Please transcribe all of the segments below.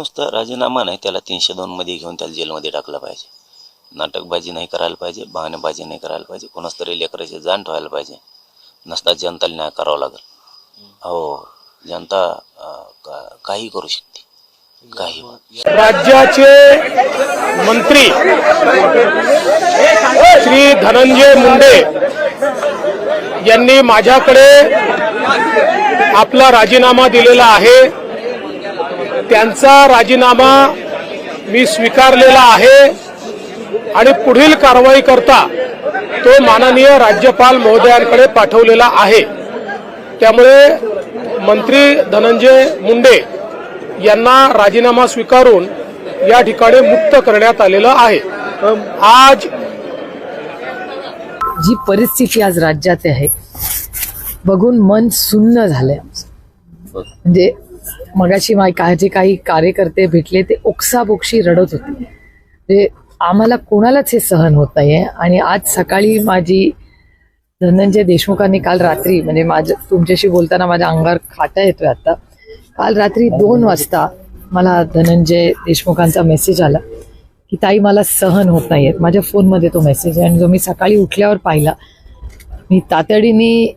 नुसता राजीनामा नाही त्याला तीनशे दोन मध्ये घेऊन त्याला जेलमध्ये टाकलं पाहिजे. नाटकबाजी नाही करायला पाहिजे बहाणेबाजी नाही करायला पाहिजे कोणाच तरी लेकराची जाण ठेवायला पाहिजे. नसता जनताला न्याय करावा लागेल. हो जनता काही करू शकते. काही राज्याचे मंत्री श्री धनंजय मुंडे यांनी माझ्याकडे आपला राजीनामा दिलेला आहे. त्यांचा राजीनामा मी स्वीकारलेला आहे आणि पुढील कारवाई करता तो माननीय राज्यपाल महोदयांकडे पाठवलेला आहे. त्यामुळे मंत्री धनंजय मुंडे यांना राजीनामा स्वीकारून या ठिकाणी मुक्त करण्यात आलेलं आहे. आज जी परिस्थिती आज राज्यात आहे बघून मन सुन्न झालंय म्हणजे मगाशी माय काय जे काही कार्यकर्ते भेटले ते ओक्साबोक्षी रडत होते. म्हणजे आम्हाला कोणालाच हे सहन होत नाहीये. आणि आज सकाळी माझी धनंजय देशमुखांनी काल रात्री म्हणजे माझ्या तुमच्याशी बोलताना माझ्या अंगावर खाटा येतोय आता. काल रात्री दोन वाजता मला धनंजय देशमुखांचा मेसेज आला की ताई मला सहन होत नाही आहेत माझ्या फोनमध्ये तो मेसेज आहे. आणि जो मी सकाळी उठल्यावर पाहिला मी तातडीने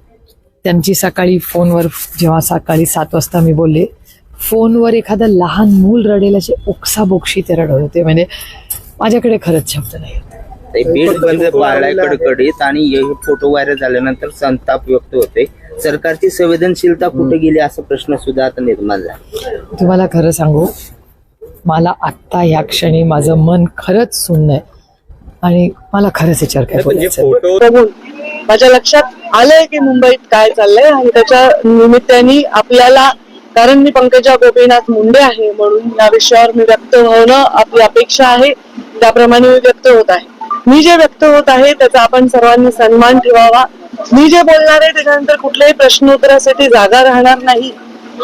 त्यांची सकाळी फोनवर जेव्हा सकाळी सात वाजता मी बोलले फोनवर एखादं लहान मूल रडेल असे ओक्साबोक्षी ते रडत होते. म्हणजे माझ्याकडे खरंच शब्द नाही होते. ते बीड बंद पाळलाय कडकडीत आणि हे फोटो व्हायरल झाल्यानंतर संताप व्यक्त होते. सरकारची संवेदनशीलता कुठे गेली असा प्रश्न सुद्धा आता निर्माण झाला. तुम्हाला खरं सांगू मला आत्ता या क्षणी माझं मन खरंच सुन्न आहे. आणि मला खरंच आहे. बघून माझ्या लक्षात आलंय की मुंबईत काय चाललंय आणि त्याच्या निमित्ताने आपल्याला कारण मी पंकजा गोपीनाथ मुंडे आहे म्हणून या विषयावर मी व्यक्त होणं आपली अपेक्षा आहे. त्याप्रमाणे मी व्यक्त होत आहे. मी जे व्यक्त होत आहे त्याचा आपण सर्वांनी सन्मान ठेवावा. मी जे बोलणार आहे त्याच्यानंतर कुठल्याही प्रश्नोत्तरासाठी जागा राहणार नाही.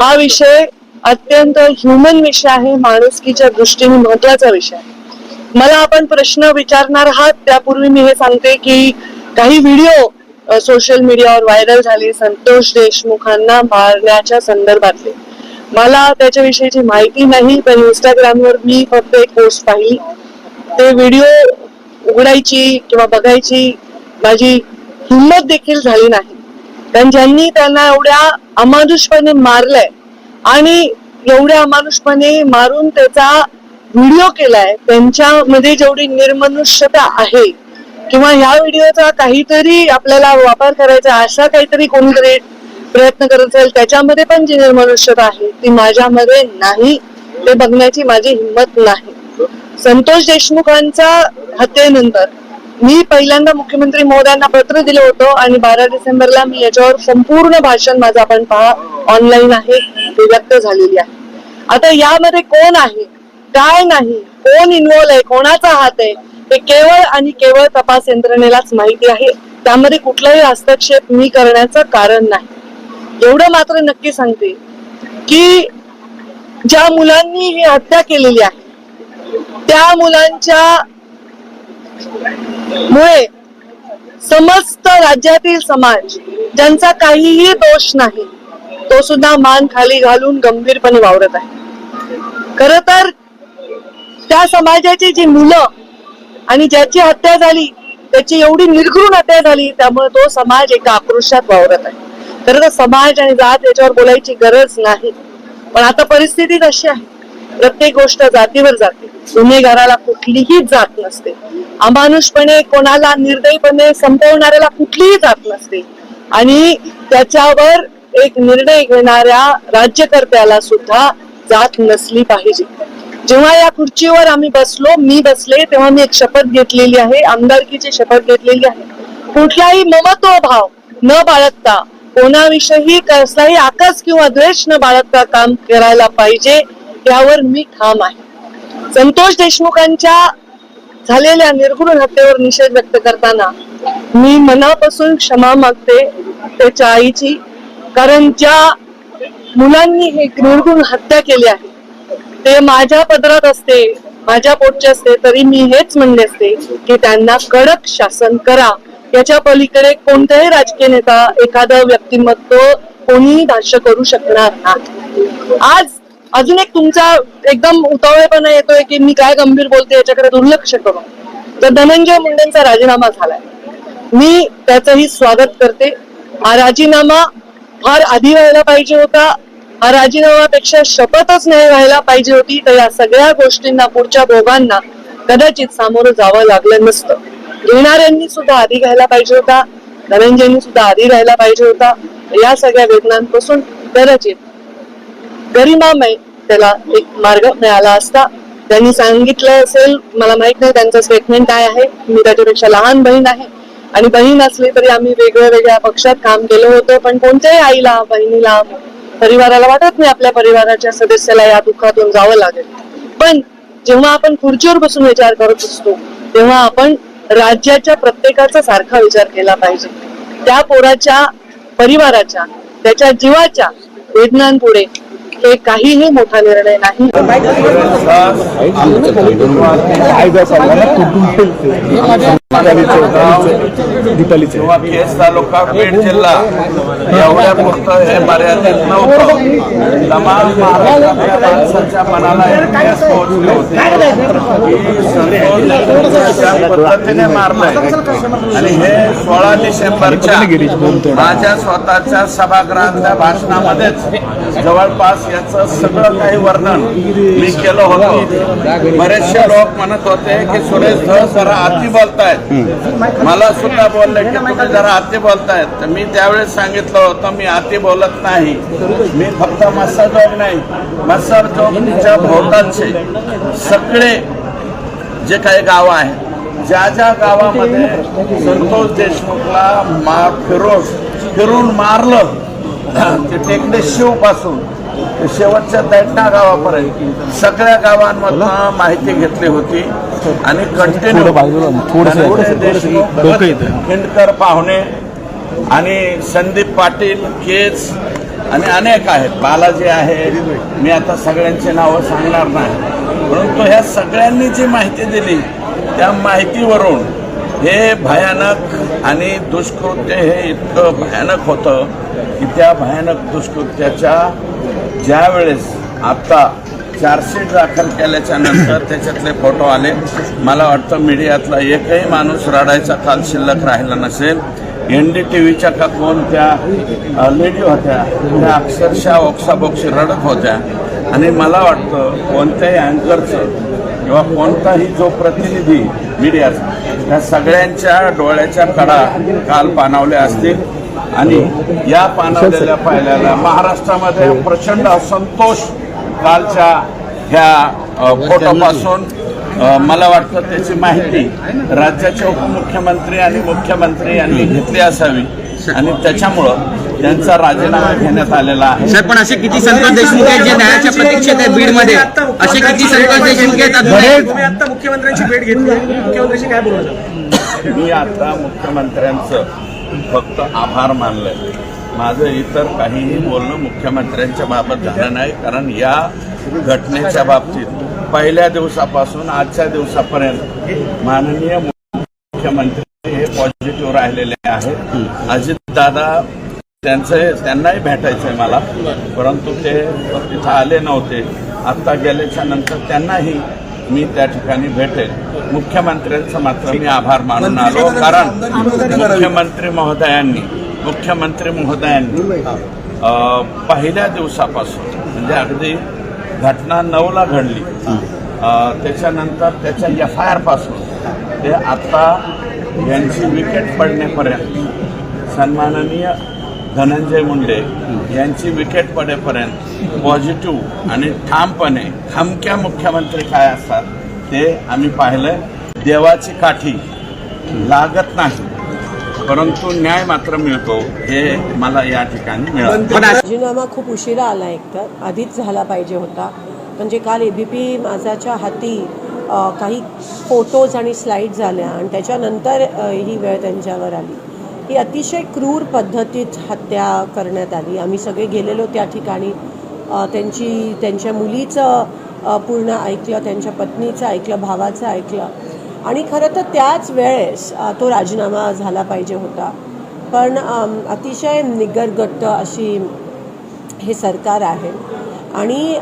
हा विषय अत्यंत ह्युमन विषय आहे माणुसकीच्या दृष्टीने महत्त्वाचा विषय आहे. मला आपण प्रश्न विचारणार आहात त्यापूर्वी मी हे सांगते की काही व्हिडिओ सोशल मीडियावर व्हायरल झाले संतोष देशमुखांना मारण्याच्या संदर्भातले. मला त्याच्याविषयीची माहिती नाही पण इंस्टाग्रामवर मी फक्त एक पोस्ट पाहिली. ते व्हिडिओ उघडायची किंवा बघायची माझी हिंमत देखील झाली नाही. कारण ज्यांनी त्यांना एवढ्या अमानुषपणे मारलंय आणि एवढ्या अमानुषपणे मारून त्याचा व्हिडिओ केलाय त्यांच्यामध्ये जेवढी निर्मनुष्यता आहे किंवा ह्या व्हिडिओचा काहीतरी आपल्याला वापर करायचा असा काहीतरी कोणीतरी प्रयत्न करत असेल त्याच्यामध्ये पण जी निर्मनुष्यता आहे ती माझ्यामध्ये नाही. ते बघण्याची माझी हिंमत नाही. संतोष देशमुखांच्या हत्येनंतर मी पहिल्यांदा मुख्यमंत्री महोदयांना पत्र दिलं होतं आणि बारा डिसेंबरला मी याच्यावर संपूर्ण भाषण माझं आपण पहा ऑनलाईन आहे ते व्यक्त झालेली आहे. आता यामध्ये कोण आहे? काय नाही? कोण इन्व्हॉल्व आहे? कोणाचा हात आहे? हे केवळ आणि केवळ तपास यंत्रणेलाच माहिती आहे. त्यामध्ये कुठलाही हस्तक्षेप मी करण्याचं कारण नाही. एवढं मात्र नक्की सांगते की ज्या मुलांनी ही हत्या केलेली आहे त्या मुलांच्या मुळे समस्त राज्यातील समाज ज्यांचा काहीही दोष नाही तो सुद्धा मान खाली घालून गंभीरपणे वावरत आहे. खर तर त्या समाजाची जी मुलं आणि ज्याची हत्या झाली त्याची एवढी निर्घृण हत्या झाली त्यामुळे तो समाज एका आक्रोशात वावरत आहे. खरं तर समाज आणि जात याच्यावर बोलायची गरज नाही. पण आता परिस्थिती अशी आहे. प्रत्येक गोष्ट जातीवर जाते. गुन्हेगाराला कुठलीही जात नसते. अमानुषपणे कोणाला निर्दयीपणे संपवणाऱ्याला कुठलीही जात नसते. आणि त्याच्यावर एक निर्णय घेणाऱ्या राज्यकर्त्याला सुद्धा जात नसली पाहिजे. जेव्हा या खुर्चीवर आम्ही बसलो मी बसले तेव्हा मी एक शपथ घेतलेली आहे आमदारकीची शपथ घेतलेली आहे. कुठलाही ममत्व भाव न बाळगता कोणाविषयी कसलाही आकाश किंवा द्वेष न बाळगता काम करायला पाहिजे यावर मी ठाम आहे. संतोष देशमुखांच्या झालेल्या निर्गुण हत्येवर निषेध व्यक्त करताना मी मनापासून क्षमा मागते त्याच्या आईची कारण ज्या मुलांनी हे निर्गुण हत्या केली आहे ते माझ्या पदरात असते माझ्या पोटचे असते तरी मी हेच म्हणले असते की त्यांना कडक शासन करा. याच्या पलीकडे कोणताही राजकीय नेता एखादं व्यक्तिमत्व कोणीही भाष्य करू शकणार नाही. आज अजून एक तुमचा एकदम उतावळेपणा येतोय की मी काय गंभीर बोलते याच्याकडे दुर्लक्ष करू तर धनंजय मुंडेंचा राजीनामा झालाय. मी त्याचंही स्वागत करते. हा राजीनामा फार आधी व्हायला पाहिजे होता हा राजीनामापेक्षा शपथच नाही व्हायला पाहिजे होती. तर या सगळ्या गोष्टींना पुढच्या भोगांना कदाचित सामोरं जावं लागलं नसतं. घेणाऱ्यांनी सुद्धा आधी घ्यायला पाहिजे होता. धनंजयनी सुद्धा आधी राहायला पाहिजे होता. या सगळ्या वेदनांपासून कदाचित गरिमामय त्याला एक मार्ग मिळाला असता. त्यांनी सांगितलं असेल मला माहीत नाही त्यांचं स्टेटमेंट काय आहे. मी त्याच्यापेक्षा लहान बहीण आहे. आणि बहीण असली तरी आम्ही वेगळ्या वेगळ्या पक्षात काम केलं होतं. पण कोणत्याही आईला बहिणीला परिवाराला वाटत नाही आपल्या परिवाराच्या सदस्याला या दुःखातून जावं लागेल. पण जेव्हा आपण खुर्चीवर बसून विचार करत असतो तेव्हा आपण राज्याच्या प्रत्येकाचा सारखा विचार केला पाहिजे. त्या पोराच्या परिवाराच्या त्याच्या जीवाच्या वेदनांपुढे हे काहीही मोठा निर्णय नाही. किंवा केस तालुका बीड जिल्हा एवढ्या पुरतं हे मर्यादित नव्हतं तमाम महाराष्ट्रातल्या माणसाच्या मनाला एक केस पोहोचले होते पद्धतीने मारलंय आणि हे सोळा डिसेंबरच्या माझ्या स्वतःच्या सभागृहातल्या भाषणामध्येच जवळपास याचं सगळं काही वर्णन मी केलं होतं. बरेचसे लोक म्हणत होते की सुरेश धस जरा अति बोलतायत. मला सुद्धा बोलले की तुम्ही जरा आती बोलतायत. तर मी त्यावेळेस सांगितलं होतं मी आती बोलत नाही. मी फक्त मस्सा जोग नाही मस्साजोगच्या भोवतालचे सगळे जे काही गाव आहेत ज्या ज्या गावामध्ये संतोष देशमुखला मार फिरोज फिरून मारलं ते टेकडे शिवपासून शेवटच्या दैठणा गावापर्यंत सगळ्या गावांमधनं माहिती घेतली होती. आणि कंटिन्यू खिंडकर पाहुणे आणि संदीप पाटील केज आणि अनेक आहेत. बालाजी आहे. मी आता सगळ्यांची नावं सांगणार नाही. परंतु ह्या सगळ्यांनी जी माहिती दिली त्या माहितीवरून हे भयानक आणि दुष्कृत्य हे इतकं भयानक होतं की त्या भयानक दुष्कृत्याच्या ज्या वेळेस आता चार्जशीट दाखल केल्याच्यानंतर त्याच्यातले फोटो आले. मला वाटतं मीडियातला एकही माणूस रडायचा काल शिल्लक राहिला नसेल. एन डी टी व्हीच्या का कोणत्या लेडी होत्या त्या अक्षरशः ओक्साबोक्षी रडत होत्या. आणि मला वाटतं कोणत्याही अँकरचं किंवा कोणताही जो प्रतिनिधी मीडियाचा त्या सगळ्यांच्या डोळ्याच्या कडा काल पानावल्या असतील. आणि या पानावलेल्या पाहिल्याला महाराष्ट्रामध्ये प्रचंड असंतोष कालच्या ह्या फोटोपासून मला वाटतं त्याची माहिती राज्याचे उपमुख्यमंत्री आणि मुख्यमंत्री यांनी घेतली असावी. आणि त्याच्यामुळं त्यांचा राजीनामा घेण्यात आलेला आहे. सर पण असे किती संतोष देशमुख आहेत जे न्यायाच्या प्रतीक्षेत आहेत बीडमध्ये असे किती संतोष देशमुख आहेत आता मुख्यमंत्र्यांची भेट घेतली. मुख्यमंत्र्यांशी काय बोलत मी आता मुख्यमंत्र्यांचं फक्त आभार मानलंय. माझं इतर काहीही बोलणं मुख्यमंत्र्यांच्या बाबत झालं नाही कारण या घटनेच्या बाबतीत पहिल्या दिवसापासून आजच्या दिवसापर्यंत माननीय मुख्यमंत्री हे पॉझिटिव्ह राहिलेले आहेत. अजितदादा त्यांचे त्यांनाही भेटायचं आहे मला परंतु ते तिथं आले नव्हते. आत्ता गेल्याच्यानंतर त्यांनाही मी त्या ठिकाणी भेटेल. मुख्यमंत्र्यांचं मात्र मी आभार मानून आलो कारण मुख्यमंत्री महोदयांनी मुख्यमंत्री महोदयांनी पहिल्या दिवसापासून म्हणजे अगदी घटना नऊला घडली त्याच्यानंतर त्याच्या एफ आय आरपासून ते आत्ता यांची विकेट पडण्यापर्यंत सन्माननीय धनंजय मुंडे यांची विकेट पडेपर्यंत पॉझिटिव्ह आणि ठामपणे खमक्या मुख्यमंत्री काय असतात ते आम्ही पाहिलं देवाची काठी लागत नाही. परंतु न्याय मात्र मिळतो हे मला या ठिकाणी मिळालं. राजीनामा खूप उशिरा आला एकतर. आधीच झाला पाहिजे होता. म्हणजे काल ए बी पी माझाच्या हाती काही फोटोज आणि स्लाईड झाल्या आणि त्याच्यानंतर ही वेळ त्यांच्यावर आली. ही अतिशय क्रूर पद्धतीत हत्या करण्यात आली. आम्ही सगळे गेलेलो त्या ठिकाणी. त्यांची त्यांच्या मुलीचं पूर्ण ऐकलं त्यांच्या पत्नीचं ऐकलं भावाचं ऐकलं. आणि खरं तर त्याच वेळेस तो राजीनामा झाला पाहिजे होता. पण अतिशय निगरगट्ट अशी हे सरकार आहे. आणि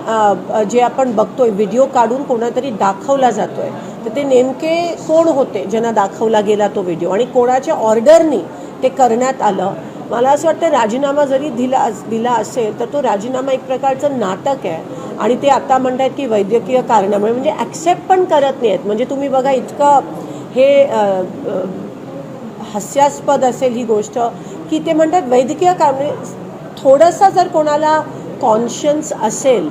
जे आपण बघतोय व्हिडिओ काढून कोणातरी दाखवला जातोय तर ते नेमके कोण होते ज्यांना दाखवला गेला तो व्हिडिओ? आणि कोणाच्या ऑर्डरनी ते करण्यात आलं? मला असं वाटतं राजीनामा जरी दिला दिला असेल तर तो राजीनामा एक प्रकारचं नाटक आहे. आणि ते आता म्हणतात की वैद्यकीय कारणामुळे म्हणजे ॲक्सेप्ट पण करत नाही आहेत म्हणजे तुम्ही बघा इतकं हे हास्यास्पद असेल ही गोष्ट की ते म्हणतात वैद्यकीय कारणे म्हणजे थोडंसं जर कोणाला कॉन्शियन्स असेल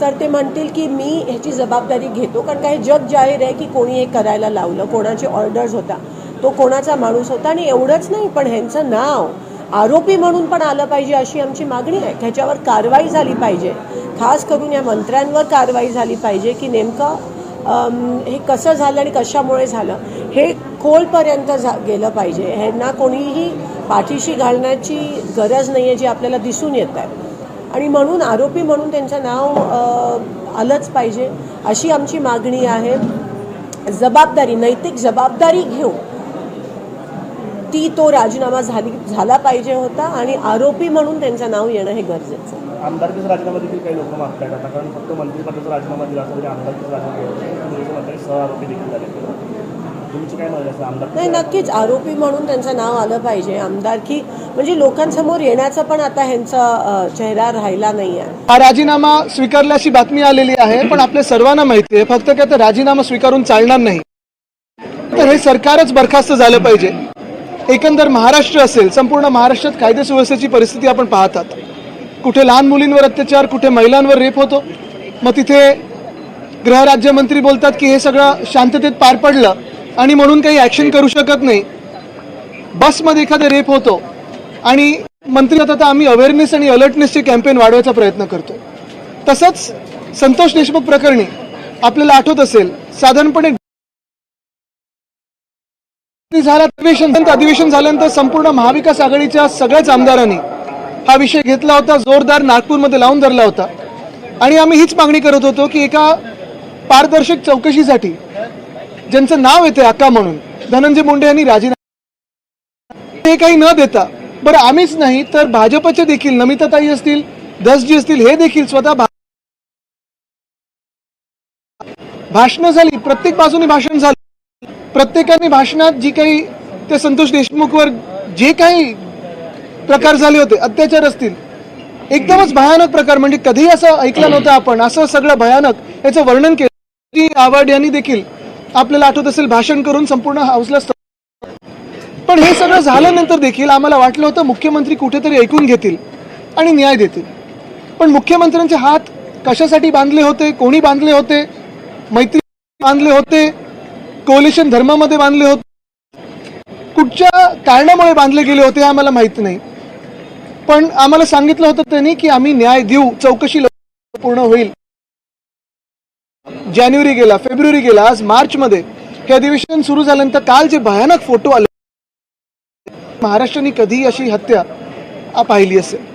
तर ते म्हणतील की मी ह्याची जबाबदारी घेतो कारण काही हे जग जाहीर आहे की कोणी हे करायला लावलं कोणाचे ऑर्डर्स होता तो कोणाचा माणूस होता आणि एवढंच नाही पण ह्यांचं नाव आरोपी म्हणून पण आलं पाहिजे अशी आमची मागणी आहे. ह्याच्यावर कारवाई झाली पाहिजे. खास करून या मंत्र्यांवर कारवाई झाली पाहिजे की नेमकं हे कसं झालं आणि कशामुळे झालं हे खोलपर्यंत झा गेलं पाहिजे. ह्यांना कोणीही पाठीशी घालण्याची गरज नाही आहे जी आपल्याला दिसून येत आहे. आणि म्हणून आरोपी म्हणून त्यांचं नाव आलंच पाहिजे अशी आमची मागणी आहे. जबाबदारी नैतिक जबाबदारी घेऊन ती तो राजीनामा झाली झाला पाहिजे होता आणि आरोपी म्हणून त्यांचं नाव येणं हे गरजेचं आहे. आमदारकीचा राजीनामा देखील काही लोक मागतायत आता कारण फक्त मंत्रिपदाचा राजीनामा दिला आमदारकीचा राजीनामा सह आरोपी देखील झाले तुमची काय मत आहे आमदार नाही नक्कीच आरोपी म्हणून त्यांचं नाव आलं पाहिजे. आमदारकी म्हणजे लोकांसमोर येण्याचा पण आता ह्यांचा चेहरा राहिला नाही आहे हा राजीनामा स्वीकारल्याची बातमी आलेली आहे पण आपल्या सर्वांना माहिती आहे फक्त काय तर राजीनामा स्वीकारून चालणार नाही. तर हे सरकारच बरखास्त झालं पाहिजे. एकंदर महाराष्ट्र असेल संपूर्ण महाराष्ट्रात कायदे सुव्यवस्थेची परिस्थिती आपण पाहतात. कुठे लहान मुलींवर अत्याचार कुठे महिलांवर रेप होतो. मग तिथे गृहराज्यमंत्री बोलतात की हे सगळं शांततेत पार पडलं आणि म्हणून काही ॲक्शन करू शकत नाही. बसमध्ये एखादा रेप होतो आणि मंत्री आता आम्ही अवेअरनेस आणि अलर्टनेसचे कॅम्पेन वाढवायचा प्रयत्न करतो. तसंच संतोष देशमुख प्रकरणी आपल्याला आठवत असेल साधारणपणे झाला अधिवेशन. अधिवेशन झाल्यानंतर संपूर्ण महाविकास आघाडीच्या सगळ्याच आमदारांनी हा विषय घेतला होता जोरदार नागपूरमध्ये लावून धरला होता. आणि आम्ही हीच मागणी करत होतो की एका पारदर्शक चौकशीसाठी ज्यांचं नाव येते अक्का म्हणून धनंजय मुंडे यांनी राजीनामा हे काही न देता बरं आम्हीच नाही तर भाजपचे देखील नमिताताई असतील दसजी असतील हे देखील स्वतः भाषण भाषणं झाली प्रत्येक बाजूने भाषण झालं. प्रत्येकाने भाषणात जी काही ते संतोष देशमुखवर जे काही प्रकार झाले होते अत्याचार असतील एकदमच भयानक प्रकार म्हणजे कधीही असं ऐकलं नव्हतं आपण असं सगळं भयानक याचं वर्णन केलं. आवाड यांनी देखील आपल्याला आठवत असेल भाषण करून संपूर्ण हाऊसला पण हे सगळं झाल्यानंतर देखील आम्हाला वाटलं होतं मुख्यमंत्री कुठेतरी ऐकून घेतील आणि न्याय देतील. पण मुख्यमंत्र्यांचे हात कशासाठी बांधले होते कोणी बांधले होते मैत्री बांधले होते कोलिशन धर्मामध्ये बांधले होते. कुठच्या कारणामुळे बांधले गेले होते हे आम्हाला माहीत नाही. पण आम्हाला सांगितलं होतं त्यांनी की आम्ही न्याय देऊ चौकशी पूर्ण होईल. जानेवारी गेला फेब्रुवारी गेला आज मार्चमध्ये हे अधिवेशन सुरू झाल्यानंतर काल जे भयानक फोटो आले महाराष्ट्राने कधीही अशी हत्या पाहिली असेल.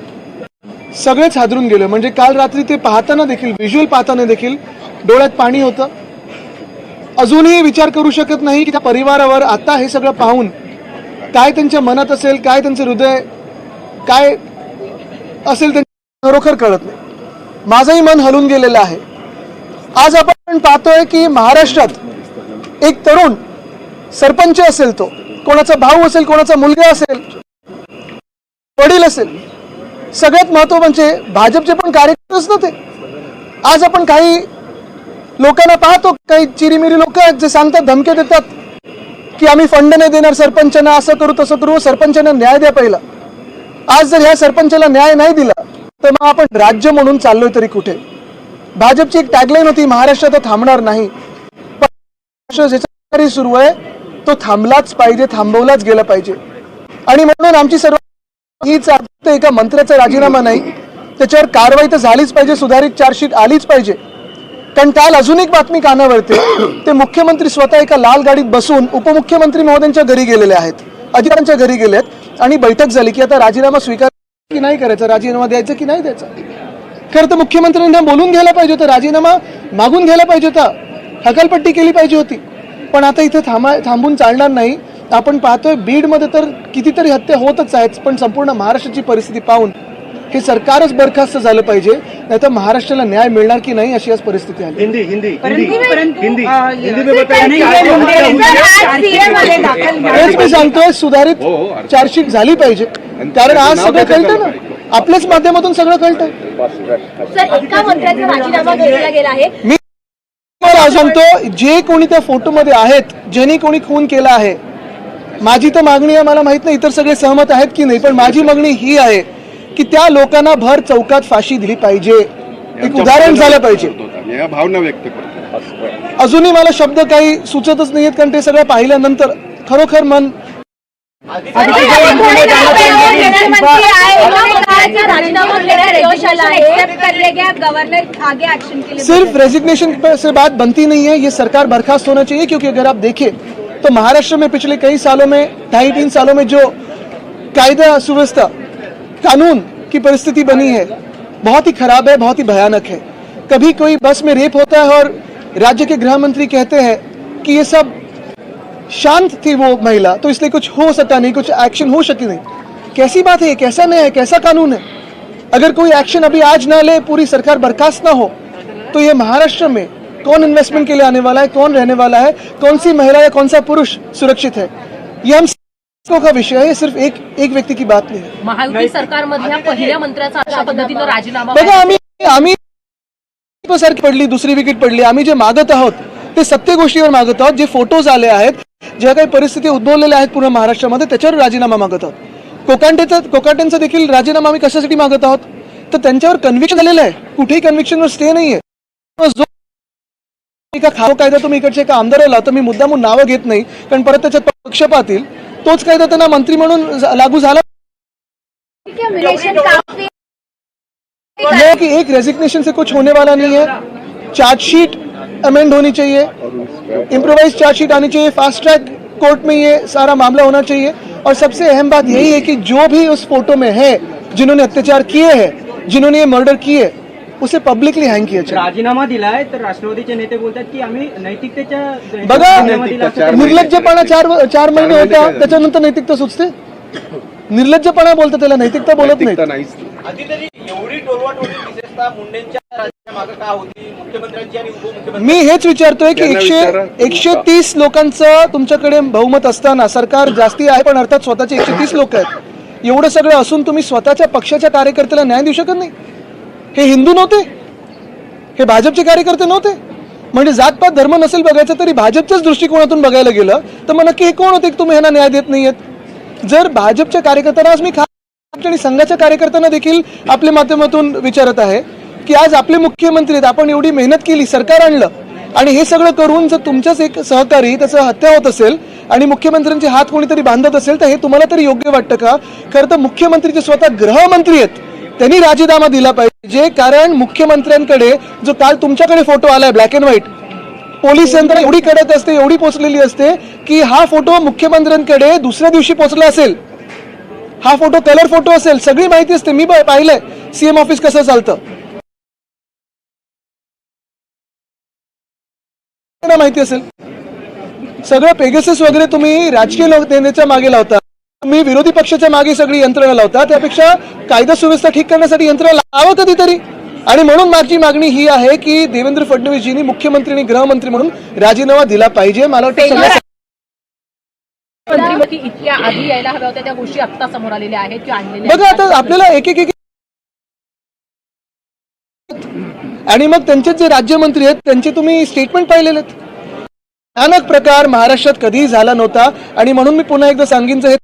सगळेच हादरून गेले. म्हणजे काल रात्री ते पाहताना देखील व्हिज्युअल पाहताना देखील डोळ्यात पाणी होतं. अजूनही विचार करू शकत नाही की त्या परिवारावर आता हे सगळं पाहून काय त्यांच्या मनात असेल काय त्यांचं हृदय काय असेल त्यांच्या खरोखर कळत नाही. माझंही मन हलून गेलेलं आहे. आज आपण पाहतोय की महाराष्ट्रात एक तरुण सरपंच असेल तो कोणाचा भाऊ असेल कोणाचा मुलगा असेल वडील असेल सगळ्यात महत्त्व म्हणजे भाजपचे पण कार्यकर्तेच ना ते. आज आपण काही लोकांना पाहतो काही चिरीमिरी लोक आहेत जे सांगतात धमके देतात की आम्ही फंड नाही देणार सरपंचांना असं करू तसं करू सरपंचांना न्याय द्या पहिला. आज जर ह्या सरपंचाला न्याय नाही दिला तर मग आपण राज्य म्हणून चाललोय तरी कुठे? भाजपची एक टॅगलाईन होती महाराष्ट्रात तर थांबणार नाही. पण सुरू आहे तो थांबलाच पाहिजे थांबवलाच गेला पाहिजे. आणि म्हणून आमची सर्व हीच एका मंत्र्याचा राजीनामा नाही त्याच्यावर कारवाई तर झालीच पाहिजे सुधारित चार्जशीट आलीच पाहिजे. कारण काल अजून एक बातमी कानावरते ते मुख्यमंत्री स्वतः एका लाल गाडीत बसून उपमुख्यमंत्री महोदयांच्या घरी गेलेले आहेत. अधिकाऱ्यांच्या घरी गेलेत आणि बैठक झाली की आता राजीनामा स्वीकार की नाही करायचा? राजीनामा द्यायचा की नाही द्यायचा? खरं तर मुख्यमंत्र्यांना बोलून घ्यायला पाहिजे होतं. राजीनामा मागून घ्यायला पाहिजे होता. हकालपट्टी केली पाहिजे होती. पण आता इथे थांबा थांबून चालणार नाही. आपण पाहतोय बीडमध्ये तर कितीतरी हत्या होतच आहेत पण संपूर्ण महाराष्ट्राची परिस्थिती पाहून हे सरकारच बरखास्त झालं पाहिजे. नाही तर महाराष्ट्राला न्याय मिळणार की नाही अशी आज परिस्थिती आली. हिंदी हिंदी हिंदी हिंदी. हिंदी में सांगतोय सुधारित चार्जशीट झाली पाहिजे. कारण आज सगळं कळतं ना. आपल्याच माध्यमातून सगळं कळतं. सर एका मंत्र्याचा राजीनामा घेतला गेला आहे. मी मला सांगतो जे कोणी त्या फोटोमध्ये आहेत ज्यांनी कोणी खून केला आहे माझी तर मागणी आहे मला माहीत नाही इतर सगळे सहमत आहेत की नाही पण माझी मागणी ही आहे की त्या लोकांना भर चौकात फाशी दिली पाहिजे. एक उदाहरण झालं पाहिजे. या भावना व्यक्त करतो. अजूनही मला शब्द काही सुचतच नाहीयेत कारण ते सगळं पाहिल्यानंतर खरोखर मन के सिर्फ़ रेजिग्नेशन से बात बनती नहीं है ये सरकार बर्खास्त होना चाहिए क्योंकि अगर आप देखें तो महाराष्ट्र में पिछले कई सालों में ढाई तीन सालों में जो कायदा सुव्यवस्था कानून की परिस्थिति बनी है। बहुत ही खराब है, बहुत ही भयानक है। कभी कोई बस में रेप होता है और राज्य के गृह मंत्री कहते हैं कि ये सब शांत थी वो महिला तो इसलिए कुछ हो सका नहीं, कुछ एक्शन हो सकी नहीं। कैसी बात है ये? कैसा न्याय है? कैसा कानून है? अगर कोई एक्शन अभी आज ना ले, पूरी सरकार बर्खास्त ना हो तो ये महाराष्ट्र में कौन इन्वेस्टमेंट के लिए आने वाला है, कौन रहने वाला है, कौन सी महिला या कौन सा पुरुष सुरक्षित है? ये हम सबको का विषय है ये सिर्फ एक एक व्यक्ति की बात नहीं. है महायुती सरकारमधल्या पहिल्या मंत्र्याचा अशा पद्धतीनं राजीनामा बघा आम्ही आम्ही सारखी पडली दुसरी विकेट पडली. आम्ही जे मागत आहोत ते सत्य गोष्टीवर मागत आहोत. जे फोटोज आले आहेत ज्या काही परिस्थिती उद्भवलेल्या आहेत पूर्ण महाराष्ट्रामध्ये त्याच्यावर राजीनामा मागत आहोत. कोकांटेचा कोकाटेंचा देखील राजीनामा आम्ही कशासाठी मागत आहोत? तर त्यांच्यावर कन्व्हिक्शन झालेलं आहे. कुठेही कन्व्हिक्शनवर स्टे नाहीये. जो एका खाव कायदा तुम्ही इकडच्या एका आमदाराला तर मी मुद्दामून नावं घेत नाही. कारण परत त्याच्यात पक्षपात येईल त्यांना मंत्री म्हणून लागू कि एक रेजिग्नेशन से कुछ होने वाला नहीं है. चार्जशीट अमेंड होनी चाहिए. इम्प्रोवाइज चार्जशीट आनी चाहिए. फास्ट ट्रैक कोर्ट में ये सारा मामला होना चाहिए. और सबसे अहम बात यही है कि जो भी उस फ़ोटो में है, जिन्होंने अत्याचार किए हैं, जिन्होंने ये मर्डर किए उसे पब्लिकली हँग किया चाहिए राजीनामा दिलाय तर राष्ट्रवादीचे नेते बोलतात की आम्ही नैतिकतेच्या बघा. निर्लज्जपणा चार चार महिने महिने होता काय? त्याच्यानंतर नैतिकता सुचते निर्लज्जपणा बोलतात त्याला नैतिकता बोलत नाही मी हेच विचारतोय की एकशे. एकशे तीस लोकांचं तुमच्याकडे बहुमत असताना सरकार जास्ती आहे पण अर्थात स्वतःचे एकशे तीस लोक आहेत एवढं सगळं असून तुम्ही स्वतःच्या पक्षाच्या कार्यकर्त्याला न्याय देऊ शकत नाही हे हिंदू नव्हते? हे भाजपचे कार्यकर्ते नव्हते? म्हणजे जातपात धर्म नसेल बघायचं तरी भाजपच्याच दृष्टिकोनातून बघायला गेलं तर मग नक्की हे कोण होते की तुम्ही ह्यांना न्याय देत नाहीयेत? जर भाजपच्या कार्यकर्त्यांना आज मी खास आणि संघाच्या कार्यकर्त्यांना देखील आपल्या माध्यमातून विचारत आहे की आज आपले मुख्यमंत्री आहेत आपण एवढी मेहनत केली सरकार आणलं आणि हे सगळं करून जर तुमच्याच एक सहकारी त्याचं हत्या होत असेल आणि मुख्यमंत्र्यांचे हात कोणीतरी बांधत असेल तर हे तुम्हाला तरी योग्य वाटतं का? खरं तर मुख्यमंत्री जे स्वतः गृहमंत्री आहेत. त्यांनी राजीनामा दिला पाहिजे. कारण मुख्यमंत्र्यांकडे जो काल तुमच्याकडे फोटो आलाय ब्लॅक अँड व्हाईट पोलीस यंत्रणा एवढी कडक असते एवढी पोचलेली असते की हा फोटो मुख्यमंत्र्यांकडे दुसऱ्या दिवशी पोचला असेल. हा फोटो कलर फोटो असेल सगळी माहिती असते. मी पाहिलंय. सीएम ऑफिस कसं चालतं? ना माहिती असेल. सगळं पेगसेस वगैरे तुम्ही राजकीय लोक मागे लावता. तुम्ही विरोधी पक्षाच्या मागे सगळी यंत्रणा लावता त्यापेक्षा कायदा सुव्यवस्था ठीक करण्यासाठी यंत्रणा लावा कधीतरी. आणि म्हणून माझी मागणी ही आहे की देवेंद्र फडणवीसजींनी मुख्यमंत्री आणि गृहमंत्री म्हणून राजीनामा दिला पाहिजे. मला वाटतं इतक्या आधी यायला हव्या होत्या त्या गोष्टी आता समोर आलेल्या आहेत बघा आता आपल्याला एक एक एक आणि मग त्यांचे जे राज्यमंत्री आहेत त्यांचे तुम्ही स्टेटमेंट पाहिलेले आहेत भयानक प्रकार महाराष्ट्रात कधीही झाला नव्हता. आणि म्हणून मी पुन्हा एकदा सांगेन हे